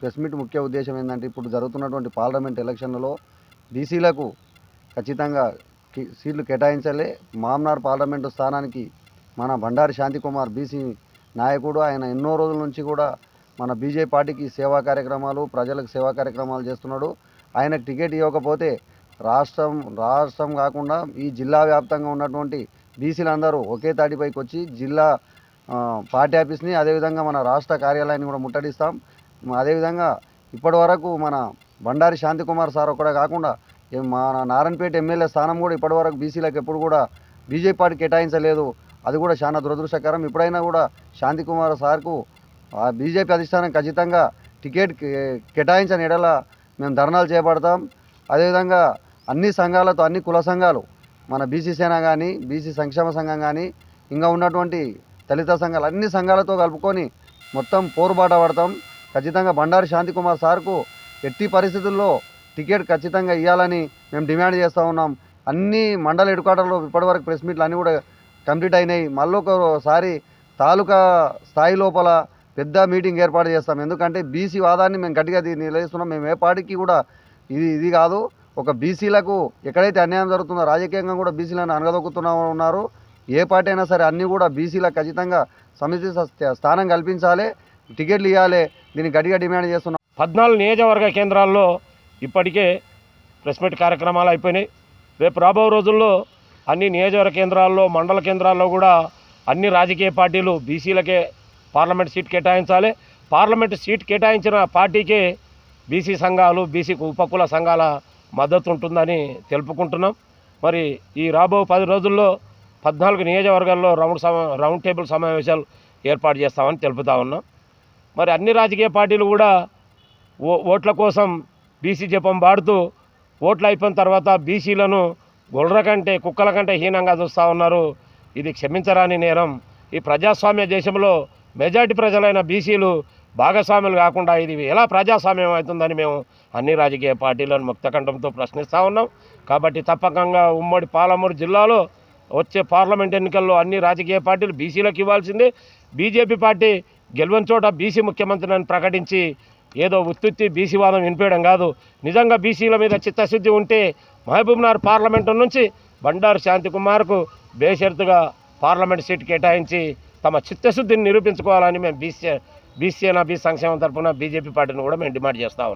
Press meet ముఖ్య ఉద్దేశం ఏంటంటే ఇప్పుడు జరుగుతున్నటువంటి పార్లమెంట్ ఎలక్షన్లలో బీసీలకు ఖచ్చితంగా సీట్లు కేటాయించాలి. మామ్నార్ పార్లమెంటు స్థానానికి మన బండారి శాంతికుమార్ బీసీ నాయకుడు ఆయన ఎన్నో రోజుల నుంచి కూడా మన బీజేపీ పార్టీకి సేవా కార్యక్రమాలు ప్రజలకు సేవా కార్యక్రమాలు చేస్తున్నాడు. ఆయనకు టికెట్ ఇవ్వకపోతే రాష్ట్రం రాష్ట్రం కాకుండా ఈ జిల్లా వ్యాప్తంగా ఉన్నటువంటి బీసీలందరూ ఒకే తాటిపైకి వచ్చి జిల్లా పార్టీ ఆఫీస్ని అదేవిధంగా మన రాష్ట్ర కార్యాలయాన్ని కూడా ముట్టడిస్తాం. అదేవిధంగా ఇప్పటి వరకు మన బండారి శాంతికుమార్ సార్ ఒక్కడే కాకుండా మన నారాయణపేట ఎమ్మెల్యే స్థానం కూడా ఇప్పటివరకు బీసీలకు ఎప్పుడు కూడా బీజేపీ పార్టీ కేటాయించలేదు. అది కూడా చాలా దురదృష్టకరం. ఇప్పుడైనా కూడా శాంతికుమార్ సార్కు ఆ బీజేపీ అధిష్టానం ఖచ్చితంగా టికెట్ కే- కేటాయించని ఎడల మేము ధర్నాలు చేపడతాం. అదేవిధంగా అన్ని సంఘాలతో అన్ని కుల సంఘాలు మన బీసీ సేన కానీ బీసీ సంక్షేమ సంఘం కానీ ఇంకా ఉన్నటువంటి దళిత సంఘాలు అన్ని సంఘాలతో కలుపుకొని మొత్తం పోరుబాట పడతాం. ఖచ్చితంగా బండారి శాంతికుమార్ సార్కు ఎట్టి పరిస్థితుల్లో టికెట్ ఖచ్చితంగా ఇవ్వాలని మేము డిమాండ్ చేస్తూ ఉన్నాం. అన్ని మండల హెడ్ క్వార్టర్లో ఇప్పటివరకు ప్రెస్ మీట్లు అన్నీ కూడా కంప్లీట్ అయినాయి. మళ్ళీ ఒకసారి తాలూకా స్థాయి లోపల పెద్ద మీటింగ్ ఏర్పాటు చేస్తాం. ఎందుకంటే బీసీ వాదాన్ని మేము గట్టిగా నిలదీస్తున్నాం. మేము ఏ పార్టీకి కూడా ఇది ఇది కాదు. ఒక బీసీలకు ఎక్కడైతే అన్యాయం జరుగుతుందో రాజకీయంగా కూడా బీసీలను అనగదొక్కుతున్నా ఉన్నారు. ఏ పార్టీ అయినా సరే అన్నీ కూడా బీసీలకు ఖచ్చితంగా సమితి స్థానం కల్పించాలి. టికెట్లు ఇవ్వాలి దీన్ని గట్టిగా డిమాండ్ చేస్తున్నాం. పద్నాలుగు నియోజకవర్గ కేంద్రాల్లో ఇప్పటికే ప్రెస్ మీట్ కార్యక్రమాలు అయిపోయినాయి. రేపు రాబో రోజుల్లో అన్ని నియోజకవర్గ కేంద్రాల్లో మండల కేంద్రాల్లో కూడా అన్ని రాజకీయ పార్టీలు బీసీలకే పార్లమెంట్ సీట్ కేటాయించాలి. పార్లమెంట్ సీట్ కేటాయించిన పార్టీకే బీసీ సంఘాలు బీసీ ఉపకుల సంఘాల మద్దతు ఉంటుందని తెలుపుకుంటున్నాం. మరి ఈ రాబో పది రోజుల్లో పద్నాలుగు నియోజకవర్గాల్లో రౌండ్ సమా రౌండ్ టేబుల్ సమావేశాలు ఏర్పాటు చేస్తామని తెలుపుతా ఉన్నాం. మరి అన్ని రాజకీయ పార్టీలు కూడా ఓ ఓట్ల కోసం బీసీ జపం పాడుతూ ఓట్లు అయిపోయిన తర్వాత బీసీలను గొర్ర కంటే కుక్కల కంటే హీనంగా చూస్తూ ఉన్నారు. ఇది క్షమించరాని నేరం. ఈ ప్రజాస్వామ్య దేశంలో మెజార్టీ ప్రజలైన బీసీలు భాగస్వాములు కాకుండా ఇది ఎలా ప్రజాస్వామ్యం అవుతుందని మేము అన్ని రాజకీయ పార్టీలను ముక్తకంఠంతో ప్రశ్నిస్తూ ఉన్నాం. కాబట్టి తప్పకంగా ఉమ్మడి పాలమూరు జిల్లాలో వచ్చే పార్లమెంట్ ఎన్నికల్లో అన్ని రాజకీయ పార్టీలు బీసీలకు ఇవ్వాల్సిందే. బీజేపీ పార్టీ గెలవని చోట బీసీ ముఖ్యమంత్రిని ప్రకటించి ఏదో ఉత్తుత్తి బీసీ వాదం వినిపించడం కాదు. నిజంగా బీసీల మీద చిత్తశుద్ధి ఉంటే మహబూబ్నగర్ పార్లమెంటు నుంచి బండారు శాంతికుమార్కు బేషరతుగా పార్లమెంట్ సీట్ కేటాయించి తమ చిత్తశుద్ధిని నిరూపించుకోవాలని మేము బీసీ బీసీఎన బీ సంక్షేమం తరఫున బీజేపీ పార్టీని కూడా మేము డిమాండ్ చేస్తా ఉన్నాం.